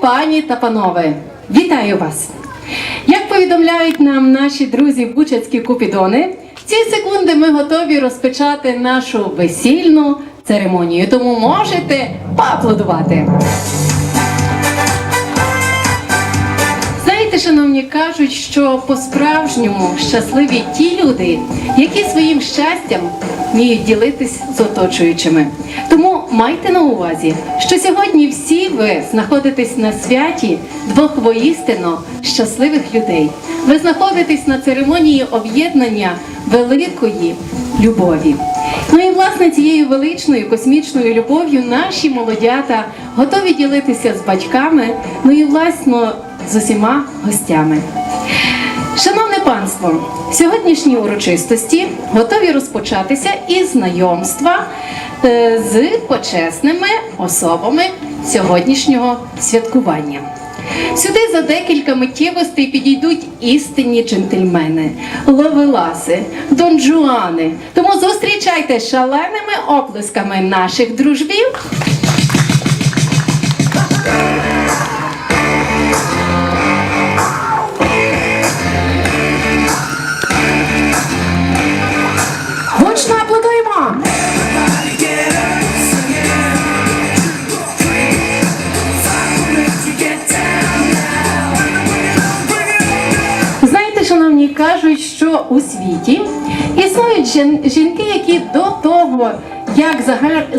пані та панове, вітаю вас! Як повідомляють нам наші друзі Бучацькі Купідони, в ці секунди ми готові розпочати нашу весільну церемонію, тому можете поаплодувати. Знаєте, шановні, кажуть, що по-справжньому щасливі ті люди, які своїм щастям вміють ділитись з оточуючими. Тому майте на увазі, що сьогодні всі ви знаходитесь на святі двох воістину щасливих людей. Ви знаходитесь на церемонії об'єднання великої любові. Ну і власне цією величною космічною любов'ю наші молодята готові ділитися з батьками, ну і власно з усіма гостями. Панство, сьогоднішні урочистості готові розпочатися із знайомства е, з почесними особами сьогоднішнього святкування. Сюди за декілька миттєвостей підійдуть істинні джентльмени, ловеласи, донжуани. Тому зустрічайте шаленими оплесками наших дружбів. Кажуть, що у світі існують жінки, які до того, як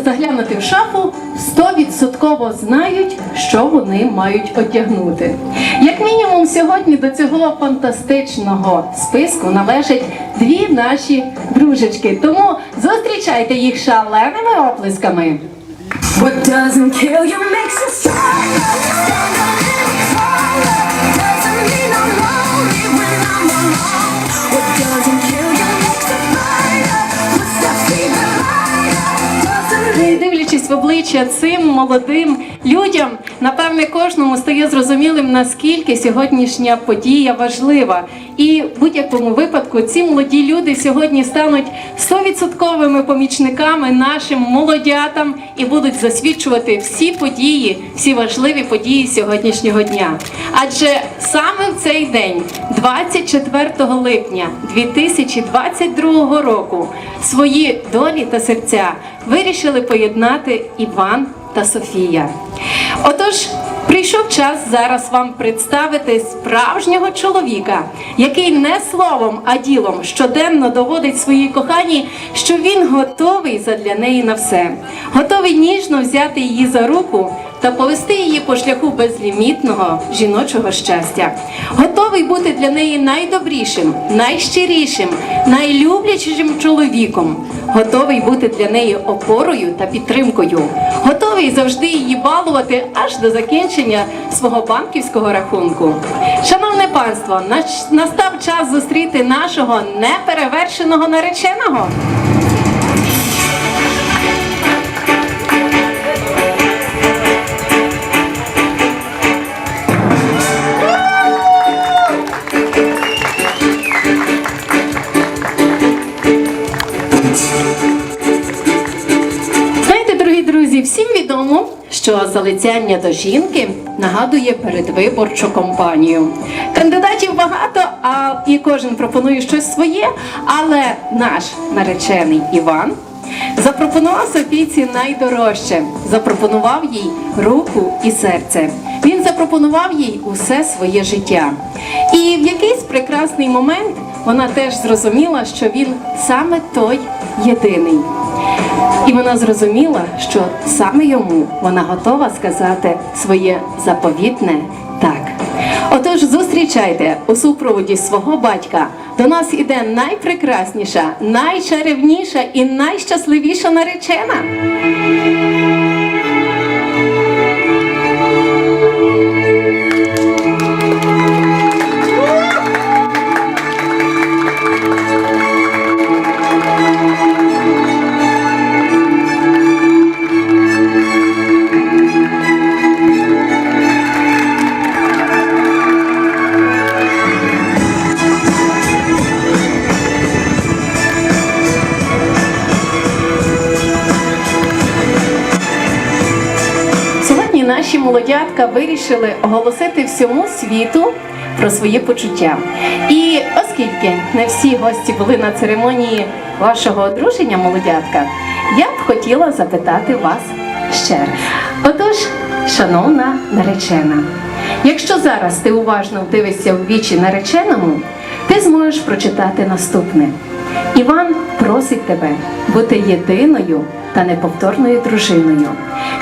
заглянути в шафу, стовідсотково знають, що вони мають одягнути. Як мінімум, сьогодні до цього фантастичного списку належать дві наші дружечки. Тому зустрічайте їх шаленими оплесками. What doesn't kill you makes you stronger. Обличчя цим молодим людям, напевне, кожному стає зрозумілим, наскільки сьогоднішня подія важлива. І в будь-якому випадку ці молоді люди сьогодні стануть стовідсотковими помічниками нашим молодятам і будуть засвідчувати всі події, всі важливі події сьогоднішнього дня. Адже саме в цей день, 24 липня 2022 року, свої долі та серця вирішили поєднати Іван та Софія. Отож, прийшов час зараз вам представити справжнього чоловіка, який не словом, а ділом щоденно доводить своїй коханій, що він готовий задля неї на все, готовий ніжно взяти її за руку та повести її по шляху безлімітного жіночого щастя, готовий бути для неї найдобрішим, найщирішим, найлюблячішим чоловіком, готовий бути для неї опорою та підтримкою, готовий завжди її балувати аж до закінчення свого банківського рахунку. Шановне панство, настав час зустріти нашого неперевершеного нареченого. Відомо, що залицяння до жінки нагадує передвиборчу кампанію. Кандидатів багато, а і кожен пропонує щось своє. Але наш наречений Іван запропонував Софійці найдорожче, запропонував їй руку і серце. Він запропонував їй усе своє життя. І в якийсь прекрасний момент вона теж зрозуміла, що він саме той єдиний. І вона зрозуміла, що саме йому вона готова сказати своє заповітне так. Отож, зустрічайте у супроводі свого батька. До нас іде найпрекрасніша, найчарівніша і найщасливіша наречена. Молодятка вирішили оголосити всьому світу про свої почуття. І оскільки не всі гості були на церемонії вашого одруження, молодятка, я б хотіла запитати вас ще раз. Отож, шановна наречена, якщо зараз ти уважно вдивишся в вічі нареченому, ти зможеш прочитати наступне. Іван просить тебе бути єдиною та неповторною дружиною.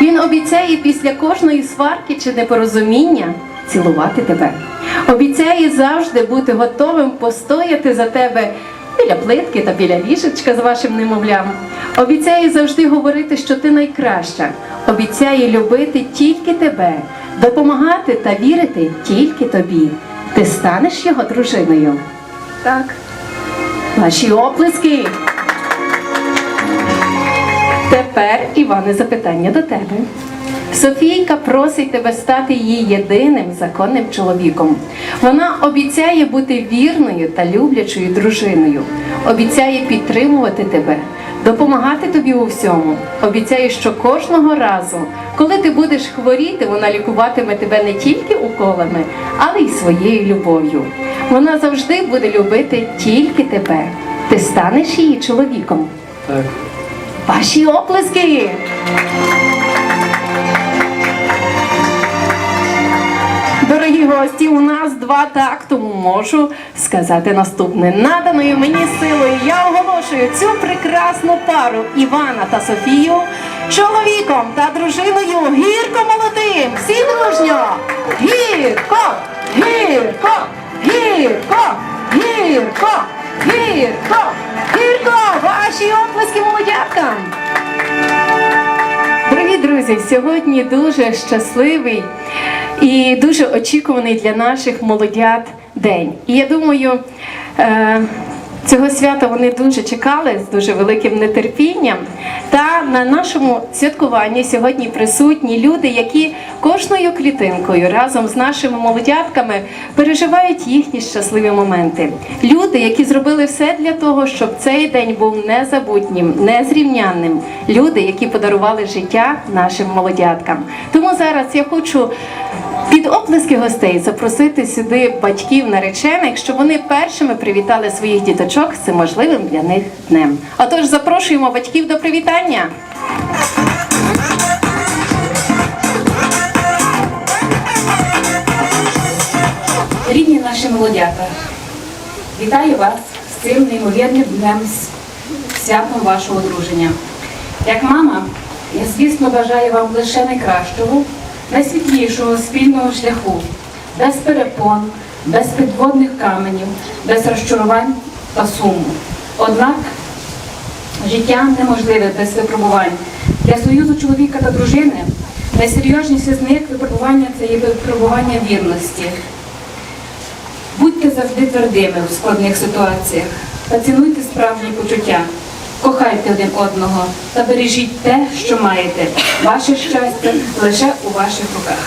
Він обіцяє після кожної сварки чи непорозуміння цілувати тебе. Обіцяє завжди бути готовим постояти за тебе біля плитки та біля ліжечка з вашим немовлям. Обіцяє завжди говорити, що ти найкраща. Обіцяє любити тільки тебе, допомагати та вірити тільки тобі. Ти станеш його дружиною. Так. Ваші оплески. Тепер, Іване, запитання до тебе. Софійка просить тебе стати її єдиним законним чоловіком. Вона обіцяє бути вірною та люблячою дружиною, обіцяє підтримувати тебе, допомагати тобі у всьому. Обіцяє, що кожного разу, коли ти будеш хворіти, вона лікуватиме тебе не тільки уколами, але й своєю любов'ю. Вона завжди буде любити тільки тебе. Ти станеш її чоловіком. Так. Ваші оплески! Дорогі гості, у нас два так, тому можу сказати наступне. Наданою мені силою я оголошую цю прекрасну пару Івана та Софію чоловіком та дружиною гірко молодим. Всі дружньо! Гірко! Гірко! Гірко! Гірко! Гірко! Гірко! Ваші оплески молодяткам! Дорогі друзі, сьогодні дуже щасливий і дуже очікуваний для наших молодят день. І я думаю, е, цього свята вони дуже чекали з дуже великим нетерпінням. Та на нашому святкуванні сьогодні присутні люди, які кожною клітинкою разом з нашими молодятками переживають їхні щасливі моменти. Люди, які зробили все для того, щоб цей день був незабутнім, незрівнянним. Люди, які подарували життя нашим молодяткам. Тому зараз я хочу під оплески гостей запросити сюди батьків наречених, щоб вони першими привітали своїх діточок цим важливим для них днем. Отож, запрошуємо батьків до привітання. Рідні наші молодята, вітаю вас з цим неймовірним днем святом вашого одруження. Як мама, я звісно бажаю вам лише найкращого, найсвітлішого спільного шляху, без перепон, без підводних каменів, без розчарувань та суму. Однак життя неможливе без випробувань. Для союзу чоловіка та дружини найсерйозніші з них випробування це є випробування вірності. Будьте завжди твердими в складних ситуаціях та цінуйте справжні почуття. Кохайте один одного та бережіть те, що маєте. Ваше щастя лише у ваших руках.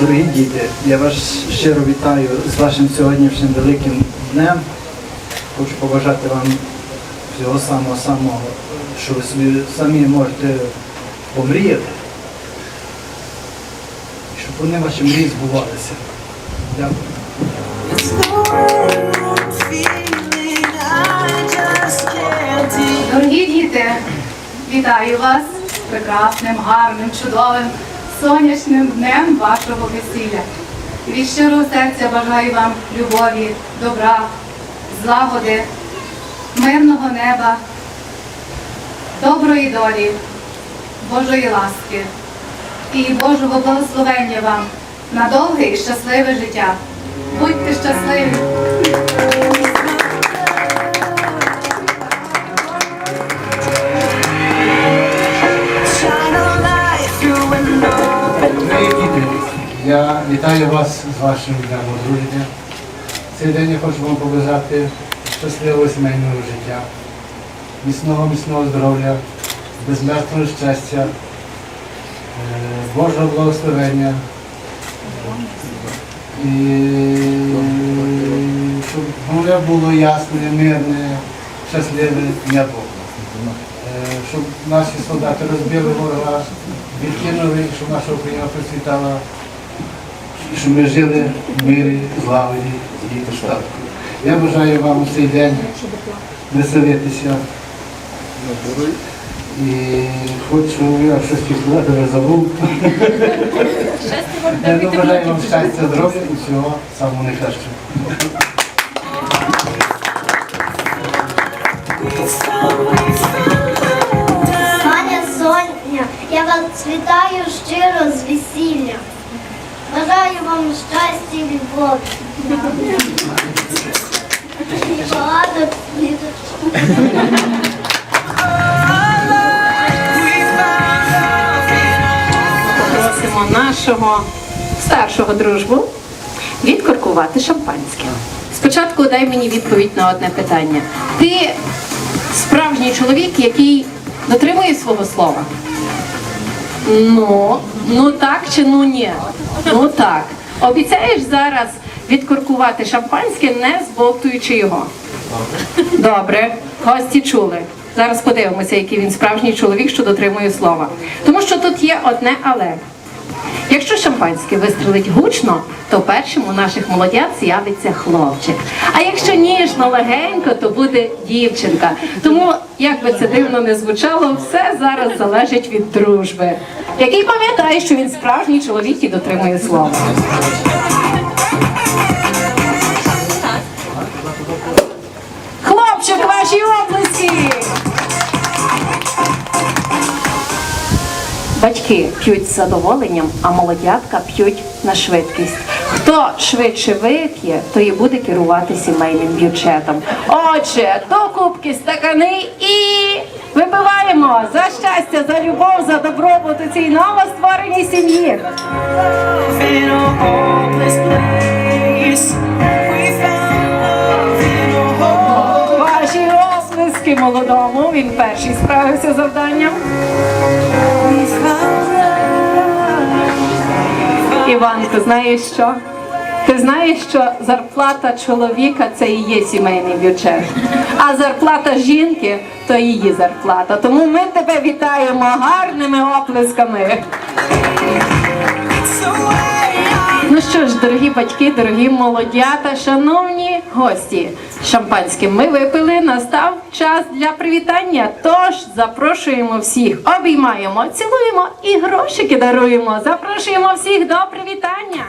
Дорогі діти, я вас щиро вітаю з вашим сьогоднішнім великим днем. Хочу побажати вам всього самого-самого, що ви собі самі можете помріяти, щоб вони ваші мрії збувалися. Дякую. Дорогі діти, вітаю вас прекрасним, гарним, чудовим, сонячним днем вашого весілля. Від щирого серця бажаю вам любові, добра, злагоди, мирного неба, доброї долі, Божої ласки і Божого благословення вам на довге і щасливе життя. Будьте щасливі! Я вітаю вас з вашим днем одруження. Цей день я хочу вам побажати щасливого сімейного життя, міцного, міцного здоров'я, безмертного щастя, Божого благословення. І щоб море було ясне, мирне, щасливе небо. Е, Щоб наші солдати розбили ворога, відкинули, щоб наша Україна процвітала, щоб ми жили в мирі, злагоді і достатку. Я бажаю вам у цей день веселитися. І хочу, я щось сказати, вже забув. Я бажаю вам щастя, здоров'я і всього самого найкращого. Паня Соня, я вас вітаю щиро з весілля. Бажаю вам щастя і любові. І багато Попросимо нашого старшого дружбу відкоркувати шампанське. Спочатку дай мені відповідь на одне питання. Ти справжній чоловік, який дотримує свого слова? Ну, ну так чи ну ні? Ну так. Обіцяєш зараз відкоркувати шампанське, не збовтуючи його. Добре, гості чули. Зараз подивимося, який він справжній чоловік, що дотримує слова. Тому що тут є одне але. Якщо шампанське вистрелить гучно, то першим у наших молодят з'явиться хлопчик. А якщо ніжно, легенько, то буде дівчинка. Тому, як би це дивно не звучало, все зараз залежить від дружби. Який пам'ятає, що він справжній чоловік і дотримує слова. Батьки п'ють з задоволенням, а молодятка п'ють на швидкість. Хто швидше вип'є, то і буде керувати сімейним бюджетом. Отже, до кубки стакани і випиваємо за щастя, за любов, за добробут у цій новоствореній сім'ї. Ваші оплески молодому. Він перший справився завданням. We ти знаєш що? Ти знаєш, що зарплата чоловіка це і є сімейний бюджет, а зарплата жінки то її зарплата. Тому ми тебе вітаємо гарними оплесками. Ну що ж, дорогі батьки, дорогі молодята, шановні гості, шампанським ми випили. Настав час для привітання. Тож запрошуємо всіх, обіймаємо, цілуємо і грошики даруємо. Запрошуємо всіх до привітання.